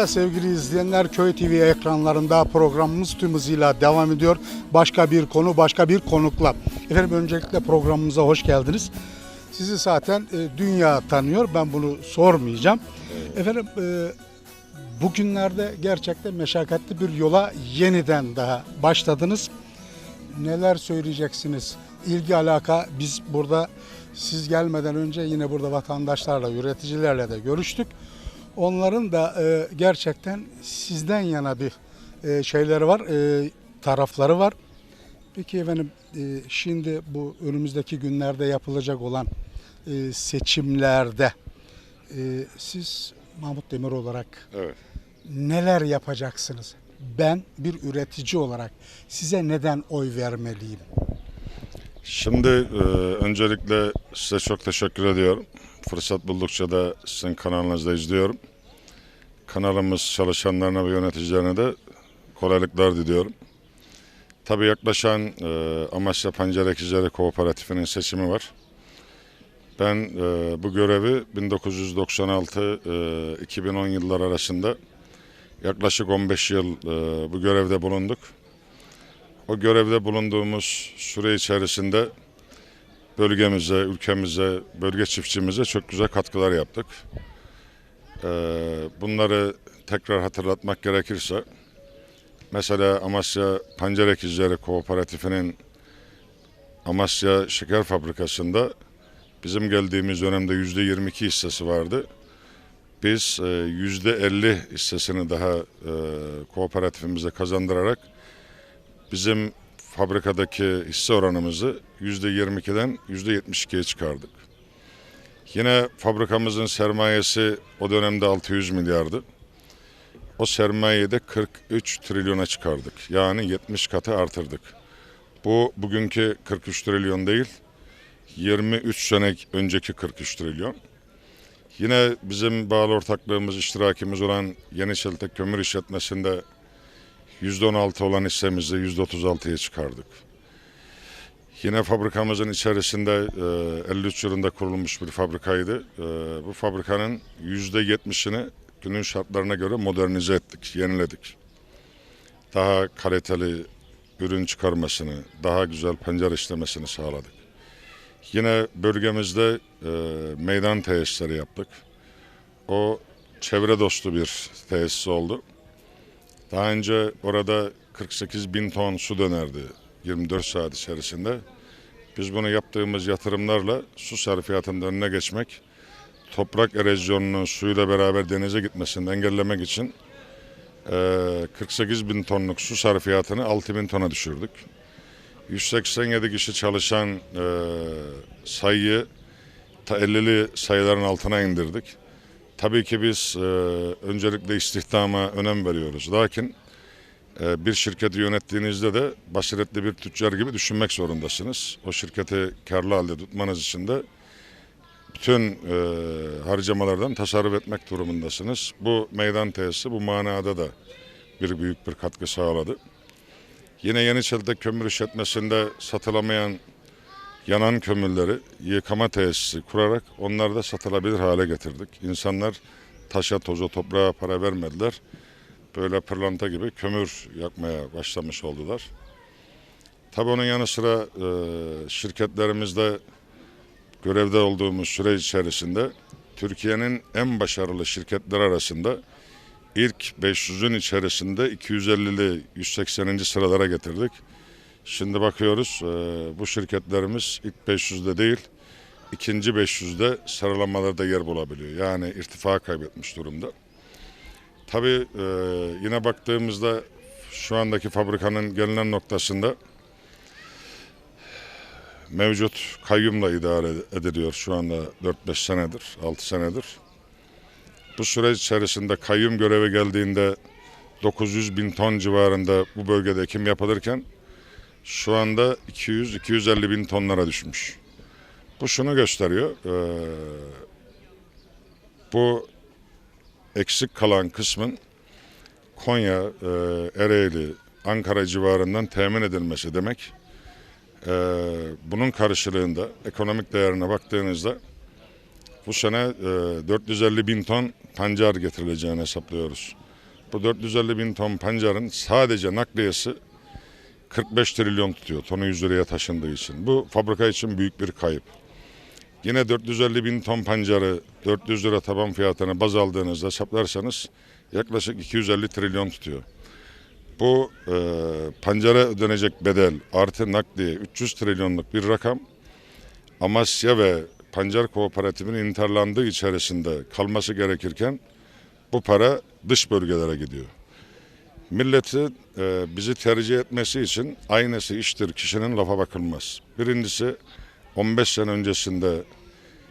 Evet sevgili izleyenler Köy TV ekranlarında programımız tüm hızıyla devam ediyor. Başka bir konu, başka bir konukla. Efendim öncelikle programımıza hoş geldiniz. Sizi zaten e, dünya tanıyor. Ben bunu sormayacağım. Efendim e, bugünlerde gerçekten meşakkatli bir yola yeniden daha başladınız. Neler söyleyeceksiniz? İlgi alaka biz burada siz gelmeden önce yine burada vatandaşlarla, üreticilerle de görüştük. Onların da e, gerçekten sizden yana bir e, şeyleri var, e, tarafları var. Peki efendim e, şimdi bu önümüzdeki günlerde yapılacak olan e, seçimlerde e, siz Mahmut Demir olarak Evet. neler yapacaksınız? Ben bir üretici olarak size neden oy vermeliyim? Şimdi e, öncelikle size çok teşekkür ediyorum. Fırsat buldukça da sizin kanalınızda izliyorum. Kanalımız çalışanlarına ve yöneticilerine de kolaylıklar diliyorum. Tabii yaklaşan e, Amasya Pancar Ekicileri Kooperatifinin seçimi var. Ben e, bu görevi 1996-2010 yıllar arasında yaklaşık 15 yıl e, bu görevde bulunduk. O görevde bulunduğumuz süre içerisinde bölgemize, ülkemize, bölge çiftçimize çok güzel katkılar yaptık. Ee, bunları tekrar hatırlatmak gerekirse, mesela Amasya Pancar Ekicileri Kooperatifinin Amasya Şeker Fabrikası'nda bizim geldiğimiz dönemde yüzde 22 hissesi vardı. Biz e, yüzde 50 hissesini daha e, kooperatifimize kazandırarak bizim fabrikadaki hisse oranımızı %22'den %72'ye çıkardık. Yine fabrikamızın sermayesi o dönemde 600 milyardı. O sermayeyi de 43 trilyona çıkardık. Yani 70 katı artırdık. Bu bugünkü 43 trilyon değil, 23 sene önceki 43 trilyon. Yine bizim bağlı ortaklığımız, iştirakimiz olan Yeniçeltek Kömür İşletmesi'nde %16 olan hissemizi %36'ya çıkardık. Yine fabrikamızın içerisinde e, 53 yılında kurulmuş bir fabrikaydı. E, bu fabrikanın %70'ini günün şartlarına göre modernize ettik, yeniledik. Daha kaliteli ürün çıkarmasını, daha güzel pencere işlemesini sağladık. Yine bölgemizde e, meydan tesisleri yaptık. O çevre dostu bir tesis oldu. Daha önce orada 48 bin ton su dönerdi 24 saat içerisinde. Biz bunu yaptığımız yatırımlarla su sarfiyatının önüne geçmek, toprak erozyonunun suyla beraber denize gitmesini engellemek için eee, 48 bin tonluk su sarfiyatını 6 bin tona düşürdük. 187 kişi çalışan eee, sayıyı ta 50'li sayıların altına indirdik. Tabii ki biz e, öncelikle istihdama önem veriyoruz. Lakin e, bir şirketi yönettiğinizde de basiretli bir tüccar gibi düşünmek zorundasınız. O şirketi karlı halde tutmanız için de bütün e, harcamalardan tasarruf etmek durumundasınız. Bu meydan tesisi bu manada da bir büyük bir katkı sağladı. Yine Yeniçeri'de kömür işletmesinde satılamayan yanan kömürleri yıkama tesisi kurarak onları da satılabilir hale getirdik. İnsanlar taşa, toza, toprağa para vermediler. Böyle pırlanta gibi kömür yakmaya başlamış oldular. Tabii onun yanı sıra e, şirketlerimizde görevde olduğumuz süre içerisinde Türkiye'nin en başarılı şirketler arasında ilk 500'ün içerisinde 250'li 180. sıralara getirdik. Şimdi bakıyoruz e, bu şirketlerimiz ilk 500'de değil ikinci 500'de sıralamalarda yer bulabiliyor. Yani irtifa kaybetmiş durumda. Tabii e, yine baktığımızda şu andaki fabrikanın gelinen noktasında mevcut kayyumla idare ediliyor şu anda 4-5 senedir, 6 senedir. Bu süreç içerisinde kayyum göreve geldiğinde 900 bin ton civarında bu bölgede ekim yapılırken şu anda 200-250 bin tonlara düşmüş. Bu şunu gösteriyor. eee, bu eksik kalan kısmın Konya, eee, Ereğli, Ankara civarından temin edilmesi demek. Eee, bunun karşılığında ekonomik değerine baktığınızda bu sene eee, 450 bin ton pancar getirileceğini hesaplıyoruz. Bu 450 bin ton pancarın sadece nakliyesi 45 trilyon tutuyor tonu 100 liraya taşındığı için. Bu fabrika için büyük bir kayıp. Yine 450 bin ton pancarı 400 lira taban fiyatına baz aldığınızda hesaplarsanız yaklaşık 250 trilyon tutuyor. Bu e, pancara ödenecek bedel artı nakliye 300 trilyonluk bir rakam. Amasya ve Pancar Kooperatifinin interlandığı içerisinde kalması gerekirken bu para dış bölgelere gidiyor. Milleti e, bizi tercih etmesi için aynısı iştir kişinin lafa bakılmaz. Birincisi 15 sene öncesinde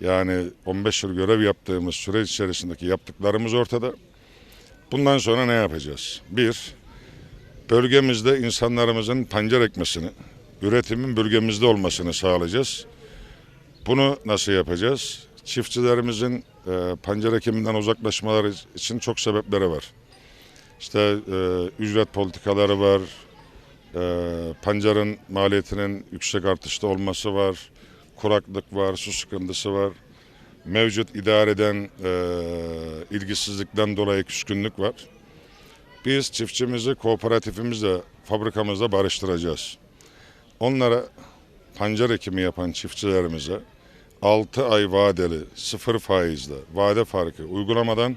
yani 15 yıl görev yaptığımız süreç içerisindeki yaptıklarımız ortada. Bundan sonra ne yapacağız? Bir, bölgemizde insanlarımızın pancar ekmesini, üretimin bölgemizde olmasını sağlayacağız. Bunu nasıl yapacağız? Çiftçilerimizin e, pancar ekiminden uzaklaşmaları için çok sebepleri var. İşte e, ücret politikaları var, e, pancarın maliyetinin yüksek artışta olması var, kuraklık var, su sıkıntısı var, mevcut idareden e, ilgisizlikten dolayı küskünlük var. Biz çiftçimizi kooperatifimizle, fabrikamızla barıştıracağız. Onlara pancar ekimi yapan çiftçilerimize 6 ay vadeli, sıfır faizle, vade farkı uygulamadan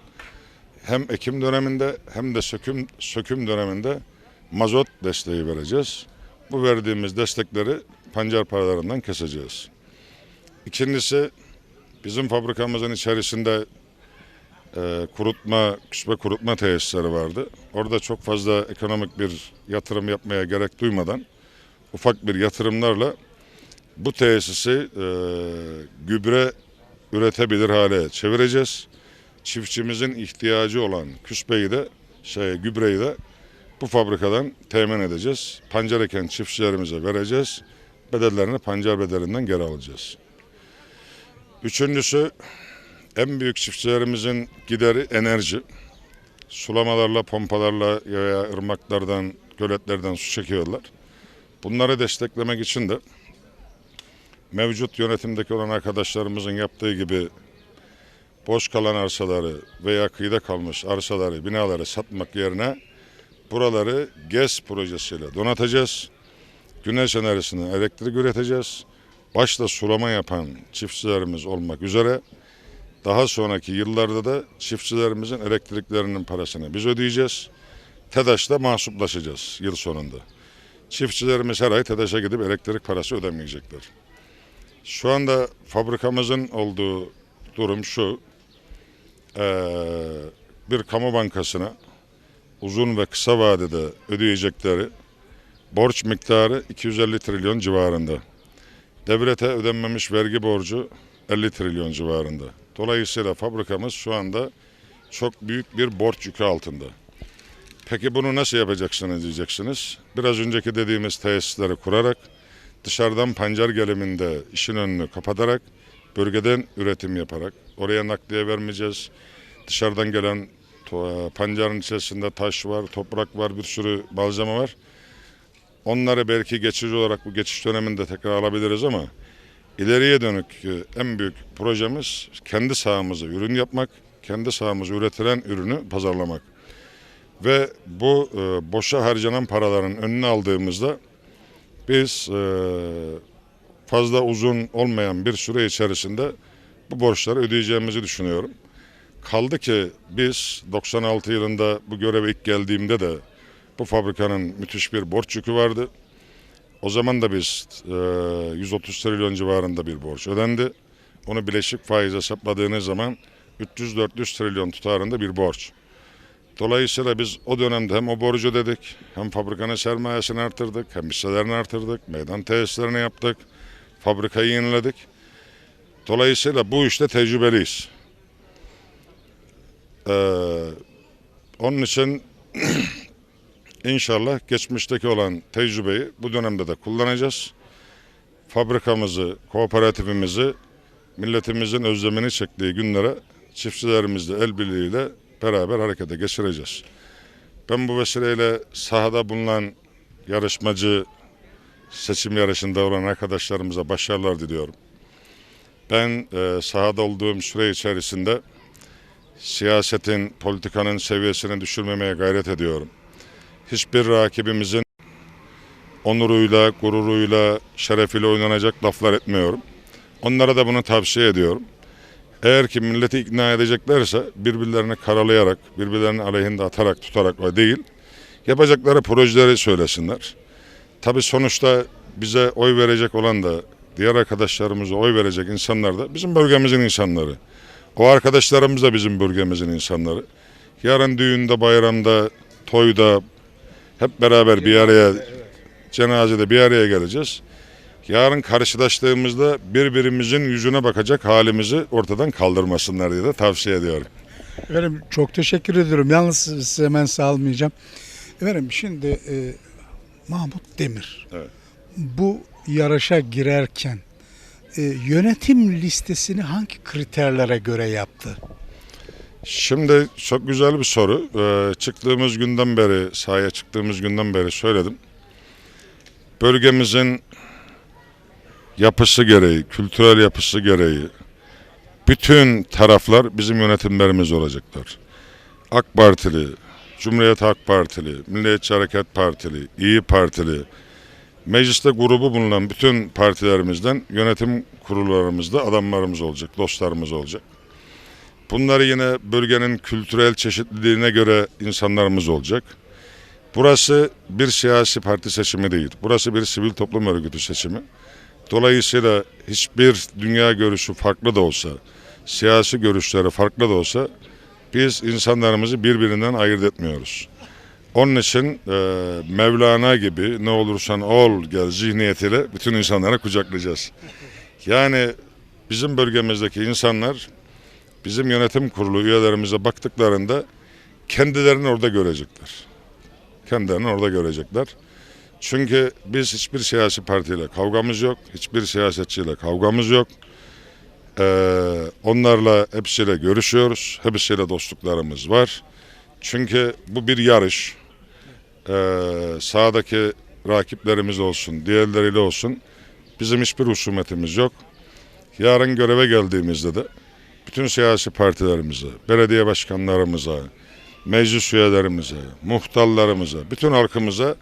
hem ekim döneminde hem de söküm, söküm döneminde mazot desteği vereceğiz. Bu verdiğimiz destekleri pancar paralarından keseceğiz. İkincisi bizim fabrikamızın içerisinde e, kurutma, küspe kurutma tesisleri vardı. Orada çok fazla ekonomik bir yatırım yapmaya gerek duymadan ufak bir yatırımlarla bu tesisi e, gübre üretebilir hale çevireceğiz. Çiftçimizin ihtiyacı olan küspeyi de şey gübreyi de bu fabrikadan temin edeceğiz. Pancar eken çiftçilerimize vereceğiz. Bedellerini pancar bedelinden geri alacağız. Üçüncüsü en büyük çiftçilerimizin gideri enerji. Sulamalarla, pompalarla veya ırmaklardan, göletlerden su çekiyorlar. Bunları desteklemek için de mevcut yönetimdeki olan arkadaşlarımızın yaptığı gibi boş kalan arsaları veya kıyıda kalmış arsaları, binaları satmak yerine buraları GES projesiyle donatacağız. Güneş enerjisinden elektrik üreteceğiz. Başta sulama yapan çiftçilerimiz olmak üzere daha sonraki yıllarda da çiftçilerimizin elektriklerinin parasını biz ödeyeceğiz. TEDAŞ'ta mahsuplaşacağız yıl sonunda. Çiftçilerimiz her ay TEDAŞ'a gidip elektrik parası ödemeyecekler. Şu anda fabrikamızın olduğu durum şu. Eee, bir kamu bankasına uzun ve kısa vadede ödeyecekleri borç miktarı 250 trilyon civarında. Devlete ödenmemiş vergi borcu 50 trilyon civarında. Dolayısıyla fabrikamız şu anda çok büyük bir borç yükü altında. Peki bunu nasıl yapacaksınız diyeceksiniz. Biraz önceki dediğimiz tesisleri kurarak dışarıdan pancar geliminde işin önünü kapatarak bölgeden üretim yaparak oraya nakliye vermeyeceğiz. Dışarıdan gelen to- pancarın içerisinde taş var, toprak var, bir sürü malzeme var. Onları belki geçici olarak bu geçiş döneminde tekrar alabiliriz ama ileriye dönük e, en büyük projemiz kendi sahamızı ürün yapmak, kendi sahamızı üretilen ürünü pazarlamak. Ve bu e, boşa harcanan paraların önünü aldığımızda biz e, fazla uzun olmayan bir süre içerisinde bu borçları ödeyeceğimizi düşünüyorum. Kaldı ki biz 96 yılında bu göreve ilk geldiğimde de bu fabrikanın müthiş bir borç yükü vardı. O zaman da biz e, 130 trilyon civarında bir borç ödendi. Onu bileşik faiz hesapladığınız zaman 300-400 trilyon tutarında bir borç. Dolayısıyla biz o dönemde hem o borcu ödedik, hem fabrikanın sermayesini artırdık, hem hisselerini artırdık, meydan tesislerini yaptık, fabrikayı yeniledik. Dolayısıyla bu işte tecrübeliyiz. Ee, onun için inşallah geçmişteki olan tecrübeyi bu dönemde de kullanacağız. Fabrikamızı, kooperatifimizi, milletimizin özlemini çektiği günlere çiftçilerimizle el birliğiyle beraber harekete geçireceğiz. Ben bu vesileyle sahada bulunan yarışmacı, seçim yarışında olan arkadaşlarımıza başarılar diliyorum. Ben e, sahada olduğum süre içerisinde siyasetin, politikanın seviyesini düşürmemeye gayret ediyorum. Hiçbir rakibimizin onuruyla, gururuyla, şerefiyle oynanacak laflar etmiyorum. Onlara da bunu tavsiye ediyorum. Eğer ki milleti ikna edeceklerse birbirlerini karalayarak, birbirlerinin aleyhinde atarak, tutarak değil, yapacakları projeleri söylesinler. Tabii sonuçta bize oy verecek olan da, diğer arkadaşlarımıza oy verecek insanlar da bizim bölgemizin insanları. O arkadaşlarımız da bizim bölgemizin insanları. Yarın düğünde, bayramda, toyda hep beraber bir araya, cenazede bir araya geleceğiz. Yarın karşılaştığımızda birbirimizin yüzüne bakacak halimizi ortadan kaldırmasınlar diye de tavsiye ediyorum. Efendim çok teşekkür ediyorum. Yalnız size hemen sağlamayacağım. Efendim şimdi e, Mahmut Demir Evet. bu yarışa girerken e, yönetim listesini hangi kriterlere göre yaptı? Şimdi çok güzel bir soru. Ee, çıktığımız günden beri, sahaya çıktığımız günden beri söyledim. Bölgemizin yapısı gereği, kültürel yapısı gereği bütün taraflar bizim yönetimlerimiz olacaklar. AK Partili, Cumhuriyet Halk Partili, Milliyetçi Hareket Partili, İyi Partili, mecliste grubu bulunan bütün partilerimizden yönetim kurullarımızda adamlarımız olacak, dostlarımız olacak. Bunları yine bölgenin kültürel çeşitliliğine göre insanlarımız olacak. Burası bir siyasi parti seçimi değil. Burası bir sivil toplum örgütü seçimi. Dolayısıyla hiçbir dünya görüşü farklı da olsa, siyasi görüşleri farklı da olsa biz insanlarımızı birbirinden ayırt etmiyoruz. Onun için e, Mevlana gibi ne olursan ol gel zihniyetiyle bütün insanları kucaklayacağız. Yani bizim bölgemizdeki insanlar bizim yönetim kurulu üyelerimize baktıklarında kendilerini orada görecekler. Kendilerini orada görecekler. Çünkü biz hiçbir siyasi partiyle kavgamız yok, hiçbir siyasetçiyle kavgamız yok. Ee, onlarla hepsiyle görüşüyoruz, hepsiyle dostluklarımız var. Çünkü bu bir yarış. Ee, sahadaki rakiplerimiz olsun, diğerleriyle olsun bizim hiçbir husumetimiz yok. Yarın göreve geldiğimizde de bütün siyasi partilerimize, belediye başkanlarımıza, meclis üyelerimize, muhtarlarımıza, bütün halkımıza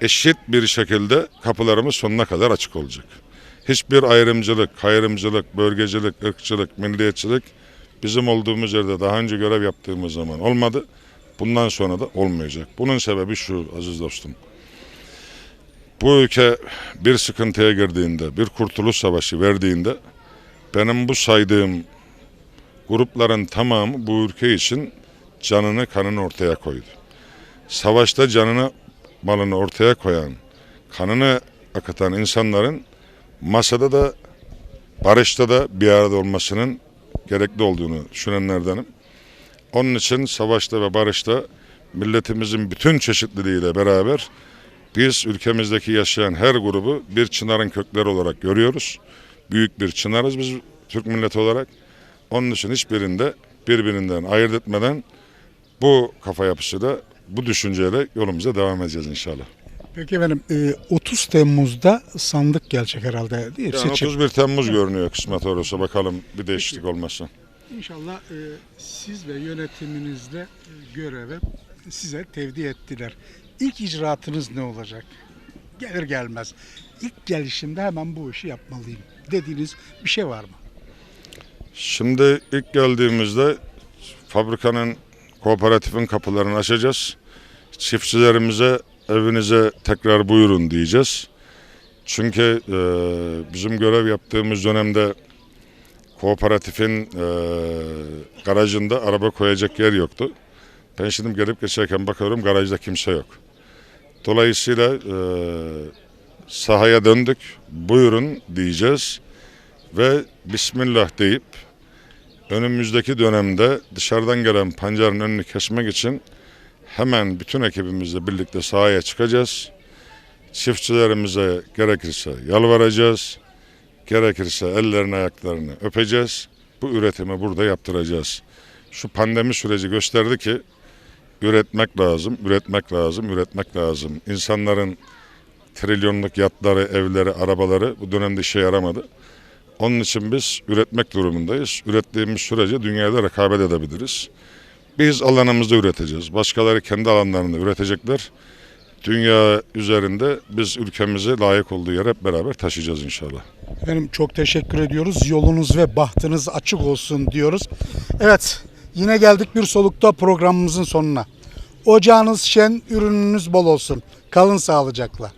eşit bir şekilde kapılarımız sonuna kadar açık olacak. Hiçbir ayrımcılık, hayrımcılık, bölgecilik, ırkçılık, milliyetçilik bizim olduğumuz yerde daha önce görev yaptığımız zaman olmadı. Bundan sonra da olmayacak. Bunun sebebi şu aziz dostum. Bu ülke bir sıkıntıya girdiğinde, bir kurtuluş savaşı verdiğinde benim bu saydığım grupların tamamı bu ülke için canını kanını ortaya koydu. Savaşta canını malını ortaya koyan, kanını akıtan insanların masada da barışta da bir arada olmasının gerekli olduğunu düşünenlerdenim. Onun için savaşta ve barışta milletimizin bütün çeşitliliğiyle beraber biz ülkemizdeki yaşayan her grubu bir çınarın kökleri olarak görüyoruz. Büyük bir çınarız biz Türk milleti olarak. Onun için hiçbirinde birbirinden ayırt etmeden bu kafa yapısıyla, bu düşünceyle yolumuza devam edeceğiz inşallah. Peki efendim e, 30 Temmuz'da sandık gelecek herhalde değil mi? Yani Seçim. 31 Temmuz görünüyor kısmet olursa bakalım bir değişiklik olmasın. İnşallah e, siz ve yönetiminizde e, göreve size tevdi ettiler. İlk icraatınız ne olacak? Gelir gelmez. İlk gelişimde hemen bu işi yapmalıyım dediğiniz bir şey var mı? Şimdi ilk geldiğimizde fabrikanın, kooperatifin kapılarını açacağız. Çiftçilerimize evinize tekrar buyurun diyeceğiz. Çünkü e, bizim görev yaptığımız dönemde kooperatifin e, garajında araba koyacak yer yoktu. Ben şimdi gelip geçerken bakıyorum garajda kimse yok. Dolayısıyla e, sahaya döndük. Buyurun diyeceğiz ve Bismillah deyip önümüzdeki dönemde dışarıdan gelen pancarın önünü kesmek için hemen bütün ekibimizle birlikte sahaya çıkacağız. Çiftçilerimize gerekirse yalvaracağız. Gerekirse ellerini ayaklarını öpeceğiz. Bu üretimi burada yaptıracağız. Şu pandemi süreci gösterdi ki üretmek lazım, üretmek lazım, üretmek lazım. İnsanların trilyonluk yatları, evleri, arabaları bu dönemde işe yaramadı. Onun için biz üretmek durumundayız. Ürettiğimiz sürece dünyada rekabet edebiliriz. Biz alanımızda üreteceğiz. Başkaları kendi alanlarında üretecekler. Dünya üzerinde biz ülkemizi layık olduğu yere hep beraber taşıyacağız inşallah. Efendim çok teşekkür ediyoruz. Yolunuz ve bahtınız açık olsun diyoruz. Evet yine geldik bir solukta programımızın sonuna. Ocağınız şen, ürününüz bol olsun. Kalın sağlıcakla.